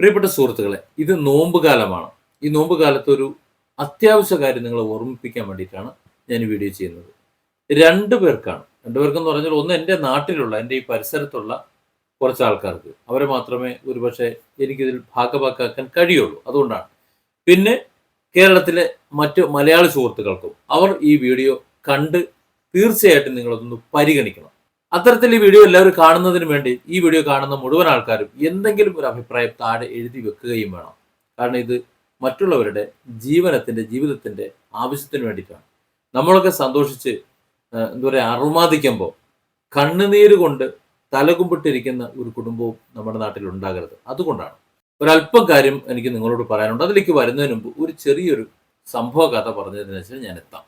പ്രിയപ്പെട്ട സുഹൃത്തുക്കളെ ഇത് നോമ്പ് കാലമാണ് ഈ നോമ്പ് കാലത്ത് ഒരു അത്യാവശ്യ കാര്യം നിങ്ങളെ ഓർമ്മിപ്പിക്കാൻ വേണ്ടിയിട്ടാണ് ഞാൻ ഈ വീഡിയോ ചെയ്യുന്നത്. രണ്ടു പേർക്കാണ്. രണ്ട് പേർക്കെന്ന് പറഞ്ഞാൽ ഒന്ന് എന്റെ നാട്ടിലുള്ള എന്റെ ഈ പരിസരത്തുള്ള കുറച്ച് ആൾക്കാർക്ക്. അവരെ മാത്രമേ ഒരുപക്ഷെ എനിക്കിതിൽ ഭാഗഭാക്കാക്കാൻ കഴിയുള്ളൂ. അതുകൊണ്ടാണ്. പിന്നെ കേരളത്തിലെ മറ്റ് മലയാളി സുഹൃത്തുക്കൾക്കും അവർ ഈ വീഡിയോ കണ്ട് തീർച്ചയായിട്ടും നിങ്ങളതൊന്ന് പരിഗണിക്കണം. അത്തരത്തിൽ ഈ വീഡിയോ എല്ലാവരും കാണുന്നതിന് വേണ്ടി ഈ വീഡിയോ കാണുന്ന മുഴുവൻ ആൾക്കാരും എന്തെങ്കിലും ഒരു അഭിപ്രായം താഴെ എഴുതി വെക്കുകയും വേണം. കാരണം ഇത് മറ്റുള്ളവരുടെ ജീവനത്തിന്റെ ജീവിതത്തിന്റെ ആവശ്യത്തിന് വേണ്ടിയിട്ടാണ്. നമ്മളൊക്കെ സന്തോഷിച്ച് എന്താ പറയുക അറുമാദിക്കുമ്പോൾ കണ്ണുനീര് കൊണ്ട് തലകുമ്പിട്ടിരിക്കുന്ന ഒരു കുടുംബവും നമ്മുടെ നാട്ടിൽ ഉണ്ടാകരുത്. അതുകൊണ്ടാണ്. ഒരല്പം കാര്യം എനിക്ക് നിങ്ങളോട് പറയാനുണ്ട്. അതിലേക്ക് വരുന്നതിന് മുമ്പ് ഒരു ചെറിയൊരു സംഭവ കഥ പറഞ്ഞതിന് ശേഷം ഞാൻ എത്താം.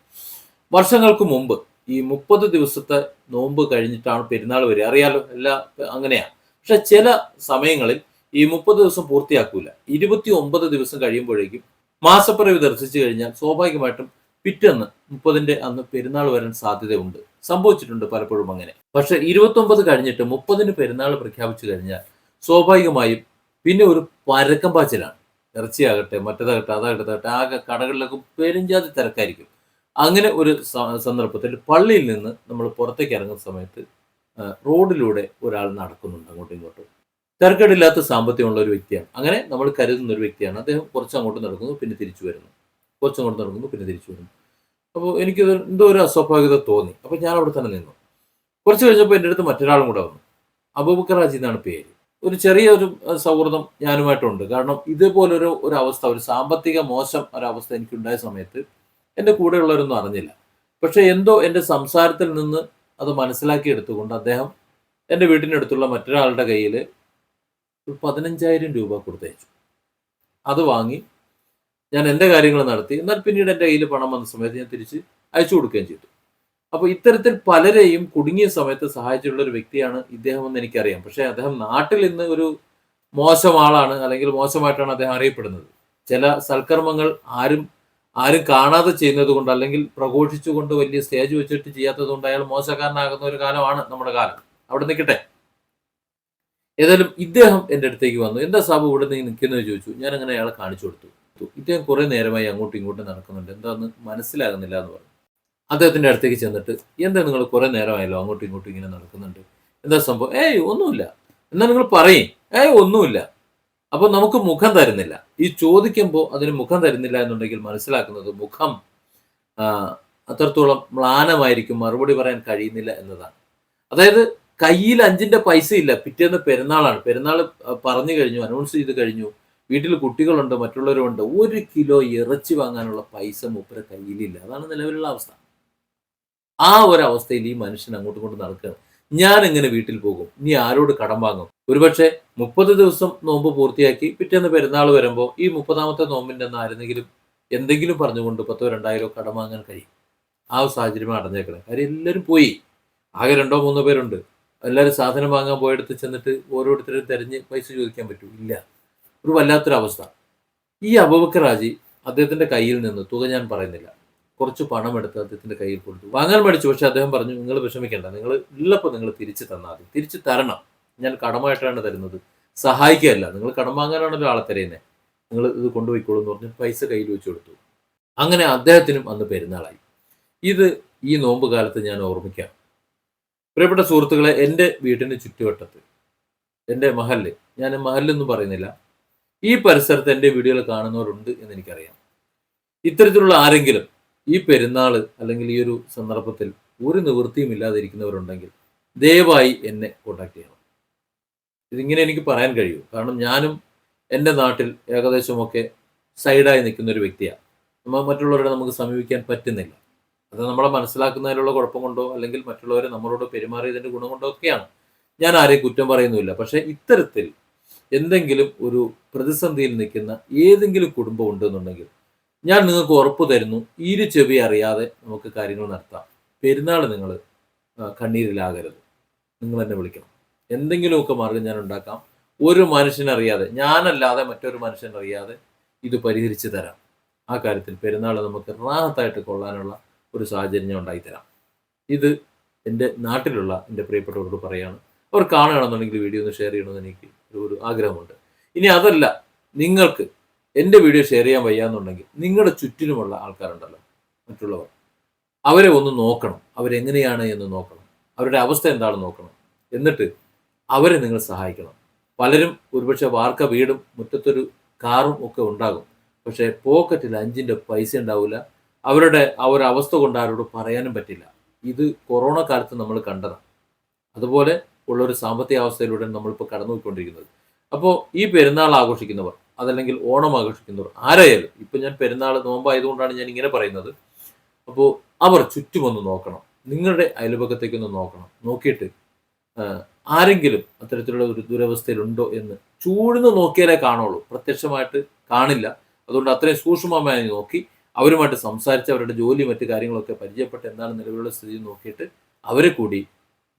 വർഷങ്ങൾക്ക് മുമ്പ് ഈ മുപ്പത് ദിവസത്തെ നോമ്പ് കഴിഞ്ഞിട്ടാണ് പെരുന്നാൾ വരിക. അറിയാലോ എല്ലാ അങ്ങനെയാണ് പക്ഷെ ചില സമയങ്ങളിൽ ഈ മുപ്പത് ദിവസം പൂർത്തിയാക്കൂല. ഇരുപത്തി ഒമ്പത് ദിവസം കഴിയുമ്പോഴേക്കും മാസപ്പിറവി ദർശിച്ചു കഴിഞ്ഞാൽ സ്വാഭാവികമായിട്ടും പിറ്റേന്ന് മുപ്പതിന്റെ അന്ന് പെരുന്നാൾ വരാൻ സാധ്യതയുണ്ട്. സംഭവിച്ചിട്ടുണ്ട് പലപ്പോഴും അങ്ങനെ. പക്ഷെ ഇരുപത്തി ഒമ്പത് കഴിഞ്ഞിട്ട് മുപ്പതിന് പെരുന്നാൾ പ്രഖ്യാപിച്ചു കഴിഞ്ഞാൽ സ്വാഭാവികമായും പിന്നെ ഒരു പരക്കം പാച്ചിലാണ്. ഇറച്ചിയാകട്ടെ മറ്റേതാകട്ടെ അതാകട്ടെ ആകെ കടകളിലൊക്കെ പെരുംജാതി തിരക്കായിരിക്കും. അങ്ങനെ ഒരു സന്ദർഭത്തിൽ പള്ളിയിൽ നിന്ന് നമ്മൾ പുറത്തേക്ക് ഇറങ്ങുന്ന സമയത്ത് റോഡിലൂടെ ഒരാൾ നടക്കുന്നുണ്ട് അങ്ങോട്ടും ഇങ്ങോട്ടും. തിരക്കേടില്ലാത്ത സാമ്പത്തികമുള്ള ഒരു വ്യക്തിയാണ്. അങ്ങനെ നമ്മൾ കരുതുന്ന ഒരു വ്യക്തിയാണ്. അദ്ദേഹം കുറച്ച് അങ്ങോട്ട് നടക്കുന്നു പിന്നെ തിരിച്ചു വരുന്നു. കുറച്ച് അങ്ങോട്ട് നടക്കുന്നു പിന്നെ തിരിച്ചു വരുന്നു. അപ്പോൾ എനിക്ക് എന്തോ ഒരു അസ്വാഭാവികത തോന്നി. അപ്പോൾ ഞാൻ അവിടെ തന്നെ നിന്നു. കുറച്ച് കഴിഞ്ഞപ്പോൾ എന്റെ അടുത്ത് മറ്റൊരാളും കൂടെ വന്നു. അബൂബക്കർ ഹാജി എന്നാണ് പേര്. ഒരു ചെറിയ ഒരു സൗഹൃദം ഞാനുമായിട്ടുണ്ട്. കാരണം ഇതേപോലൊരു ഒരു അവസ്ഥ ഒരു സാമ്പത്തിക മോശം ഒരവസ്ഥ എനിക്കുണ്ടായ സമയത്ത് എന്റെ കൂടെയുള്ളവരൊന്നും അറിഞ്ഞില്ല. പക്ഷേ എന്തോ എന്റെ സംസാരത്തിൽ നിന്ന് അത് മനസ്സിലാക്കിയെടുത്തുകൊണ്ട് അദ്ദേഹം എന്റെ വീട്ടിനടുത്തുള്ള മറ്റൊരാളുടെ കയ്യിൽ ഒരു പതിനഞ്ചായിരം രൂപ കൊടുത്തയച്ചു. അത് വാങ്ങി ഞാൻ എന്റെ കാര്യങ്ങൾ നടത്തി. എന്നാൽ പിന്നീട് എന്റെ കയ്യിൽ പണം വന്ന സമയത്ത് ഞാൻ തിരിച്ച് അയച്ചു കൊടുക്കുകയും ചെയ്തു. അപ്പോൾ ഇത്തരത്തിൽ പലരെയും കുടുങ്ങിയ സമയത്ത് സഹായിച്ചിട്ടുള്ള ഒരു വ്യക്തിയാണ് ഇദ്ദേഹം എന്ന് എനിക്കറിയാം. പക്ഷേ അദ്ദേഹം നാട്ടിൽ ഇന്ന് ഒരു മോശം ആളാണ് അല്ലെങ്കിൽ മോശമായിട്ടാണ് അദ്ദേഹം അറിയപ്പെടുന്നത്. ചില സൽക്കർമ്മങ്ങൾ ആരും ആരും കാണാതെ ചെയ്യുന്നത് കൊണ്ട് അല്ലെങ്കിൽ പ്രഘോഷിച്ചുകൊണ്ട് വലിയ സ്റ്റേജ് വെച്ചിട്ട് ചെയ്യാത്തത് കൊണ്ട് അയാൾ മോശക്കാരനാകുന്ന ഒരു കാലമാണ് നമ്മുടെ കാലം. അവിടെ നിൽക്കട്ടെ. ഏതായാലും ഇദ്ദേഹം എന്റെ അടുത്തേക്ക് വന്നു. എന്താ സാബു ഇവിടെ നീ നിൽക്കുന്നത് ചോദിച്ചു. ഞാൻ അങ്ങനെ അയാളെ കാണിച്ചു കൊടുത്തു. ഇദ്ദേഹം കുറേ നേരമായി അങ്ങോട്ടും ഇങ്ങോട്ടും നടക്കുന്നുണ്ട്. എന്താന്ന് മനസ്സിലാകുന്നില്ല എന്ന് പറഞ്ഞു. അദ്ദേഹത്തിന്റെ അടുത്തേക്ക് ചെന്നിട്ട് എന്താ നിങ്ങൾ കുറേ നേരമായല്ലോ? അങ്ങോട്ടും ഇങ്ങോട്ടും ഇങ്ങനെ നടക്കുന്നുണ്ട്. എന്താ സംഭവം? ഏയ് ഒന്നുമില്ല. എന്നാ നിങ്ങൾ പറയും. ഏയ് ഒന്നുമില്ല. അപ്പൊ നമുക്ക് മുഖം തരുന്നില്ല. ഈ ചോദിക്കുമ്പോൾ അതിന് മുഖം തരുന്നില്ല എന്നുണ്ടെങ്കിൽ മനസ്സിലാക്കുന്നത് മുഖം അത്രത്തോളം മ്ലാനമായിരിക്കും മറുപടി പറയാൻ കഴിയുന്നില്ല എന്നതാണ്. അതായത് കയ്യിൽ അഞ്ചിന്റെ പൈസ ഇല്ല. പിറ്റേന്ന് പെരുന്നാളാണ്. പെരുന്നാൾ പറഞ്ഞു കഴിഞ്ഞു അനൗൺസ് ചെയ്ത് കഴിഞ്ഞു. വീട്ടിൽ കുട്ടികളുണ്ട് മറ്റുള്ളവരുണ്ട്. ഒരു കിലോ ഇറച്ചി വാങ്ങാനുള്ള പൈസ മൂപ്പര കയ്യിലില്ല. അതാണ് നിലവിലുള്ള അവസ്ഥ. ആ ഒരു അവസ്ഥയിൽ ഈ മനുഷ്യൻ അങ്ങോട്ടും ഇങ്ങോട്ടും നടക്കുകയാണ്. ഞാൻ എങ്ങനെ വീട്ടിൽ പോകും. നീ ആരോട് കടം വാങ്ങും? ഒരുപക്ഷെ മുപ്പത് ദിവസം നോമ്പ് പൂർത്തിയാക്കി പിറ്റേന്ന് പെരുന്നാൾ വരുമ്പോൾ ഈ മുപ്പതാമത്തെ നോമ്പിന്റെ അന്ന് ആരെങ്കിലും എന്തെങ്കിലും പറഞ്ഞുകൊണ്ട് പത്തോ രണ്ടായിരോ കടം വാങ്ങാൻ കഴിയും. ആ സാഹചര്യം അടഞ്ഞേക്കണേ കാര്യം എല്ലാവരും പോയി. ആകെ രണ്ടോ മൂന്നോ പേരുണ്ട്. എല്ലാവരും സാധനം വാങ്ങാൻ പോയെടുത്ത് ചെന്നിട്ട് ഓരോരുത്തരും തിരഞ്ഞ് പൈസ ചോദിക്കാൻ പറ്റൂ. ഇല്ല. ഒരു വല്ലാത്തൊരവസ്ഥ. ഈ അബൂബക്കർ ഹാജി അദ്ദേഹത്തിന്റെ കയ്യിൽ നിന്ന് തുക ഞാൻ പറയുന്നില്ല. കുറച്ച് പണം എടുത്ത് അദ്ദേഹത്തിന്റെ കയ്യിൽ കൊടുത്തു. വാങ്ങാൻ മേടിച്ചു പക്ഷെ അദ്ദേഹം പറഞ്ഞു നിങ്ങൾ വിഷമിക്കേണ്ട നിങ്ങൾ ഉള്ളപ്പോൾ നിങ്ങൾ തിരിച്ചു തന്നാൽ മതി. തിരിച്ചു തരണം. ഞാൻ കടമായിട്ടാണ് തരുന്നത്. സഹായിക്കുകയല്ല. നിങ്ങൾ കടം വാങ്ങാനാണല്ലോ ആളെ തരുന്നത് നിങ്ങൾ ഇത് കൊണ്ടുപോയിക്കോളൂ എന്ന് പറഞ്ഞ് പൈസ കയ്യിൽ വെച്ച് കൊടുത്തു. അങ്ങനെ അദ്ദേഹത്തിനും അന്ന് പെരുന്നാളായി. ഇത് ഈ നോമ്പ് കാലത്ത് ഞാൻ ഓർമ്മിക്കാം. പ്രിയപ്പെട്ട സുഹൃത്തുക്കളെ എന്റെ വീടിന് ചുറ്റുവട്ടത്ത് എന്റെ മഹല്ല് ഞാൻ മഹല്ലെന്നും പറയുന്നില്ല. ഈ പരിസരത്ത് എന്റെ വീഡിയോകൾ കാണുന്നവരുണ്ട് എന്ന് എനിക്കറിയാം ഇത്തരത്തിലുള്ള ആരെങ്കിലും ഈ പെരുന്നാൾ അല്ലെങ്കിൽ ഈ ഒരു സന്ദർഭത്തിൽ ഒരു നിവൃത്തിയും ഇല്ലാതിരിക്കുന്നവരുണ്ടെങ്കിൽ ദയവായി എന്നെ കോണ്ടാക്ട് ചെയ്യണം. ഇതിങ്ങനെ എനിക്ക് പറയാൻ കഴിയൂ. കാരണം ഞാനും എന്റെ നാട്ടിൽ ഏകദേശമൊക്കെ സൈഡായി നിൽക്കുന്ന ഒരു വ്യക്തിയാണ്. നമ്മൾ മറ്റുള്ളവരെ നമുക്ക് സമീപിക്കാൻ പറ്റുന്നില്ല. അത് നമ്മളെ മനസ്സിലാക്കുന്നതിലുള്ള കുഴപ്പം കൊണ്ടോ അല്ലെങ്കിൽ മറ്റുള്ളവരെ നമ്മളോട് പെരുമാറിയതിന്റെ ഗുണം കൊണ്ടോ ഒക്കെയാണ്. ഞാൻ ആരെയും കുറ്റം പറയുന്നുമില്ല. പക്ഷേ ഇത്തരത്തിൽ എന്തെങ്കിലും ഒരു പ്രതിസന്ധിയിൽ നിൽക്കുന്ന ഏതെങ്കിലും കുടുംബം ഉണ്ടെന്നുണ്ടെങ്കിൽ ഞാൻ നിങ്ങൾക്ക് ഉറപ്പ് തരുന്നു ഇരു ചെവി അറിയാതെ നമുക്ക് കാര്യങ്ങൾ നടത്താം. പെരുന്നാൾ നിങ്ങൾ കണ്ണീരിലാകരുത്. നിങ്ങൾ എന്നെ വിളിക്കണം. എന്തെങ്കിലുമൊക്കെ മാർഗം ഞാൻ ഉണ്ടാക്കാം. ഒരു മനുഷ്യനറിയാതെ ഞാനല്ലാതെ മറ്റൊരു മനുഷ്യനറിയാതെ ഇത് പരിഹരിച്ചു തരാം. ആ കാര്യത്തിൽ പെരുന്നാൾ നമുക്ക് റാഹത്തായിട്ട് കൊള്ളാനുള്ള ഒരു സാഹചര്യം ഞാൻ ഉണ്ടായിത്തരാം ഇത് എന്റെ നാട്ടിലുള്ള എന്റെ പ്രിയപ്പെട്ടവരോട് പറയാണ്. അവർ കാണുകയാണെന്നുണ്ടെങ്കിൽ വീഡിയോ ഒന്ന് ഷെയർ ചെയ്യണമെന്ന് എനിക്ക് ഒരു ആഗ്രഹമുണ്ട്. ഇനി അതല്ല നിങ്ങൾക്ക് എന്റെ വീഡിയോ ഷെയർ ചെയ്യാൻ വയ്യാന്നുണ്ടെങ്കിൽ നിങ്ങളുടെ ചുറ്റിനുമുള്ള ആൾക്കാരുണ്ടല്ലോ മറ്റുള്ളവർ. അവരെ ഒന്ന് നോക്കണം. അവരെങ്ങനെയാണ് എന്ന് നോക്കണം. അവരുടെ അവസ്ഥ എന്താണെന്ന് നോക്കണം. എന്നിട്ട് അവരെ നിങ്ങൾ സഹായിക്കണം. പലരും ഒരുപക്ഷെ വാർക്ക വീടും മുറ്റത്തൊരു കാറും ഒക്കെ ഉണ്ടാകും. പക്ഷേ പോക്കറ്റിൽ അഞ്ചിന്റെ പൈസ ഉണ്ടാവില്ല അവരുടെ ആ ഒരു അവസ്ഥ കൊണ്ട് ആരോട് പറയാനും പറ്റില്ല. ഇത് കൊറോണ കാലത്ത് നമ്മൾ കണ്ടതാണ് അതുപോലെ ഉള്ള ഒരു സാമ്പത്തിക അവസ്ഥയിലൂടെ നമ്മളിപ്പോൾ കടന്നുപോയിക്കൊണ്ടിരിക്കുന്നത്. അപ്പോൾ ഈ പെരുന്നാൾ ആഘോഷിക്കുന്നവർ അതല്ലെങ്കിൽ ഓണം ആഘോഷിക്കുന്നവർ. ആരായാലും ഇപ്പം ഞാൻ പെരുന്നാൾ നോമ്പായതുകൊണ്ടാണ് ഞാൻ ഇങ്ങനെ പറയുന്നത്. അപ്പോൾ അവർ ചുറ്റുമൊന്ന് നോക്കണം. നിങ്ങളുടെ അയൽപക്കത്തേക്കൊന്ന് നോക്കണം. നോക്കിയിട്ട് ആരെങ്കിലും അത്തരത്തിലുള്ള ഒരു ദുരവസ്ഥയിലുണ്ടോ എന്ന് ചൂഴ്ന്ന് നോക്കിയാലേ കാണുള്ളൂ. പ്രത്യക്ഷമായിട്ട് കാണില്ല. അതുകൊണ്ട് അത്രയും സൂക്ഷ്മമായി നോക്കി അവരുമായിട്ട് സംസാരിച്ച് അവരുടെ ജോലി മറ്റു കാര്യങ്ങളൊക്കെ പരിചയപ്പെട്ട് എന്താണ് നിലവിലുള്ള സ്ഥിതി നോക്കിയിട്ട് അവരെ കൂടി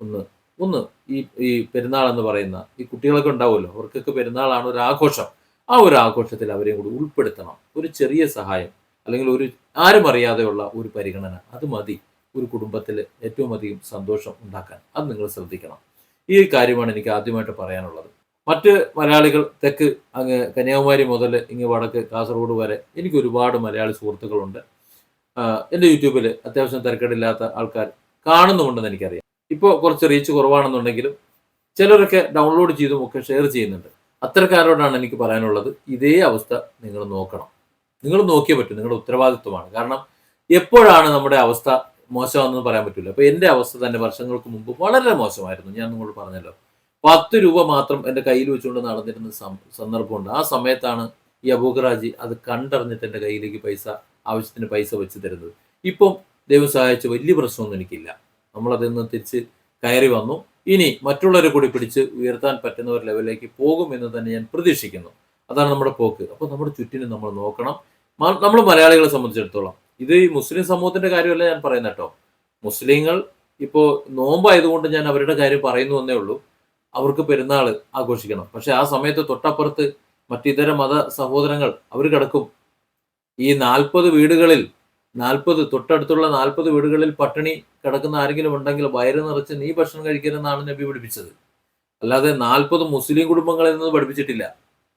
ഒന്ന് ഒന്ന് ഈ ഈ പെരുന്നാൾ എന്ന് പറയുന്ന ഈ കുട്ടികളൊക്കെ ഉണ്ടാവുമല്ലോ. അവർക്കൊക്കെ പെരുന്നാളാണ് ഒരു ആഘോഷം. ആ ഒരു ആഘോഷത്തിൽ അവരെയും കൂടി ഉൾപ്പെടുത്തണം. ഒരു ചെറിയ സഹായം അല്ലെങ്കിൽ ഒരു ആരും അറിയാതെയുള്ള ഒരു പരിഗണന അത് മതി. ഒരു കുടുംബത്തിൽ ഏറ്റവും അധികം സന്തോഷം ഉണ്ടാക്കാൻ അത് നിങ്ങൾ ശ്രദ്ധിക്കണം. ഈ കാര്യമാണ് എനിക്ക് ആദ്യമായിട്ട് പറയാനുള്ളത്. മറ്റ് മലയാളികൾ തെക്ക് അങ്ങ് കന്യാകുമാരി മുതൽ ഇങ്ങ് വടക്ക് കാസർഗോഡ് വരെ എനിക്ക് ഒരുപാട് മലയാളി സുഹൃത്തുക്കളുണ്ട്. എന്റെ യൂട്യൂബിൽ അത്യാവശ്യം തിരക്കേടില്ലാത്ത ആൾക്കാർ കാണുന്നുമുണ്ടെന്ന് എനിക്കറിയാം. ഇപ്പോൾ കുറച്ച് റീച്ച് കുറവാണെന്നുണ്ടെങ്കിലും ചിലരൊക്കെ ഡൗൺലോഡ് ചെയ്തും ഒക്കെ ഷെയർ ചെയ്യുന്നുണ്ട്. അത്തരക്കാരോടാണ് എനിക്ക് പറയാനുള്ളത് ഇതേ അവസ്ഥ നിങ്ങൾ നോക്കണം. നിങ്ങൾ നോക്കിയേ പറ്റും നിങ്ങളുടെ ഉത്തരവാദിത്വമാണ്. കാരണം എപ്പോഴാണ് നമ്മുടെ അവസ്ഥ മോശമാണെന്ന് പറയാൻ പറ്റില്ല. അപ്പൊ എന്റെ അവസ്ഥ തന്നെ വർഷങ്ങൾക്ക് മുമ്പ് വളരെ മോശമായിരുന്നു. ഞാൻ നിങ്ങളോട് പറഞ്ഞല്ലോ പത്ത് രൂപ മാത്രം എന്റെ കയ്യിൽ വെച്ചുകൊണ്ട് നടന്നിരുന്ന സന്ദർഭമുണ്ട്. ആ സമയത്താണ് ഈ അബൂഖറാജി അത് കണ്ടറിഞ്ഞിട്ട് എന്റെ കയ്യിലേക്ക് പൈസ ആവശ്യത്തിന് പൈസ വെച്ച് തരുന്നത്. ഇപ്പം ദൈവം സഹായിച്ച വലിയ പ്രശ്നമൊന്നും എനിക്കില്ല. നമ്മളതിൽ നിന്ന് തിരിച്ച് കയറി വന്നു. ഇനി മറ്റുള്ളവരെ കൂടി പിടിച്ച് ഉയർത്താൻ പറ്റുന്ന ഒരു ലെവലിലേക്ക് പോകും എന്ന് തന്നെ ഞാൻ പ്രതീക്ഷിക്കുന്നു. അതാണ് നമ്മുടെ പോക്ക്. അപ്പോൾ നമ്മുടെ ചുറ്റിനും നമ്മൾ നോക്കണം. നമ്മൾ മലയാളികളെ സംബന്ധിച്ചിടത്തോളം ഇത് ഈ മുസ്ലിം സമൂഹത്തിന്റെ കാര്യമല്ല ഞാൻ പറയുന്ന കേട്ടോ. മുസ്ലിങ്ങൾ ഇപ്പോൾ നോമ്പായതുകൊണ്ട് ഞാൻ അവരുടെ കാര്യം പറയുന്നു എന്നേ ഉള്ളൂ. അവർക്ക് പെരുന്നാൾ ആഘോഷിക്കണം. പക്ഷെ ആ സമയത്ത് തൊട്ടപ്പുറത്ത് മറ്റിതര മത സഹോദരങ്ങൾ അവർ കിടക്കും. ഈ നാൽപ്പത് വീടുകളിൽ നാൽപ്പത് തൊട്ടടുത്തുള്ള നാൽപ്പത് വീടുകളിൽ പട്ടിണി കിടക്കുന്ന ആരെങ്കിലും ഉണ്ടെങ്കിൽ വയറ് നിറച്ച് നീ ഭക്ഷണം കഴിക്കരുതെന്നാണ് നബി പഠിപ്പിച്ചത്. അല്ലാതെ നാൽപ്പത് മുസ്ലിം കുടുംബങ്ങളിൽ നിന്ന് പഠിപ്പിച്ചിട്ടില്ല.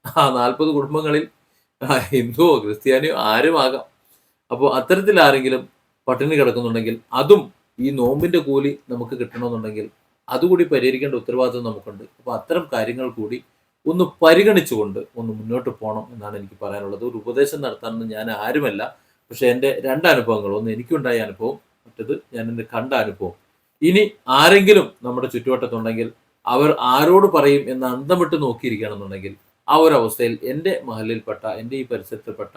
ആ നാൽപ്പത് കുടുംബങ്ങളിൽ ഹിന്ദുവോ ക്രിസ്ത്യാനിയോ ആരും ആകാം അപ്പോൾ അത്തരത്തിൽ ആരെങ്കിലും പട്ടിണി കിടക്കുന്നുണ്ടെങ്കിൽ അതും ഈ നോമ്പിന്റെ കൂലി നമുക്ക് കിട്ടണമെന്നുണ്ടെങ്കിൽ അതുകൂടി പരിഹരിക്കേണ്ട ഉത്തരവാദിത്വം നമുക്കുണ്ട്. അപ്പോൾ അത്തരം കാര്യങ്ങൾ കൂടി ഒന്ന് പരിഗണിച്ചുകൊണ്ട് ഒന്ന് മുന്നോട്ട് പോകണം എന്നാണ് എനിക്ക് പറയാനുള്ളത്. ഒരു ഉപദേശം നടത്താനൊന്നും ഞാൻ ആരുമല്ല. പക്ഷെ എന്റെ രണ്ട് അനുഭവങ്ങൾ ഒന്ന് എനിക്കുണ്ടായ അനുഭവം മറ്റത് ഞാൻ എന്റെ കണ്ട അനുഭവം. ഇനി ആരെങ്കിലും നമ്മുടെ ചുറ്റുവട്ടത്തുണ്ടെങ്കിൽ അവർ ആരോട് പറയും എന്ന് അന്തം വിട്ട് നോക്കിയിരിക്കുകയാണെന്നുണ്ടെങ്കിൽ ആ ഒരു അവസ്ഥയിൽ എന്റെ മഹലിൽപ്പെട്ട എന്റെ ഈ പരിസരത്തിൽപ്പെട്ട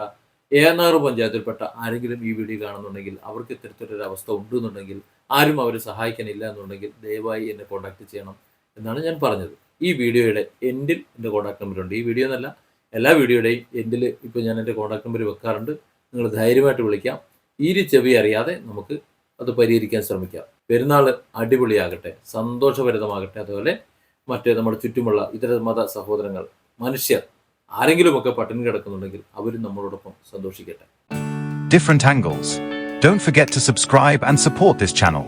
ഏനാറ് പഞ്ചായത്തിൽപ്പെട്ട ആരെങ്കിലും ഈ വീഡിയോ കാണുന്നുണ്ടെങ്കിൽ അവർക്ക് ഇത്തരത്തിലൊരു അവസ്ഥ ഉണ്ടെന്നുണ്ടെങ്കിൽ ആരും അവരെ സഹായിക്കാനില്ല എന്നുണ്ടെങ്കിൽ ദയവായി എന്നെ കോൺടാക്ട് ചെയ്യണം എന്നാണ് ഞാൻ പറഞ്ഞത്. ഈ വീഡിയോയുടെ എൻഡിൽ എന്റെ കോൺടാക്ട് നമ്പർ ഉണ്ട്. ഈ വീഡിയോ എന്നല്ല എല്ലാ വീഡിയോയുടെയും എൻഡിൽ ഇപ്പോൾ ഞാൻ എന്റെ കോൺടാക്ട് നമ്പർ വെക്കാറുണ്ട്. നിങ്ങൾ ധൈര്യമായിട്ട് വിളിക്കാം ഈരി ചെവി അറിയാതെ നമുക്ക് അത് പരിഹരിക്കാൻ ശ്രമിക്കാം പെരുന്നാൾ അടിപൊളിയാകട്ടെ സന്തോഷഭരിതമാകട്ടെ അതുപോലെ മറ്റേ നമ്മുടെ ചുറ്റുമുള്ള ഇതര മത സഹോദരങ്ങൾ മനുഷ്യർ ആരെങ്കിലുമൊക്കെ പട്ടിണി കിടക്കുന്നുണ്ടെങ്കിൽ അവരും നമ്മളോടൊപ്പം സന്തോഷിക്കട്ടെ different angles. Don't forget to subscribe and support this channel.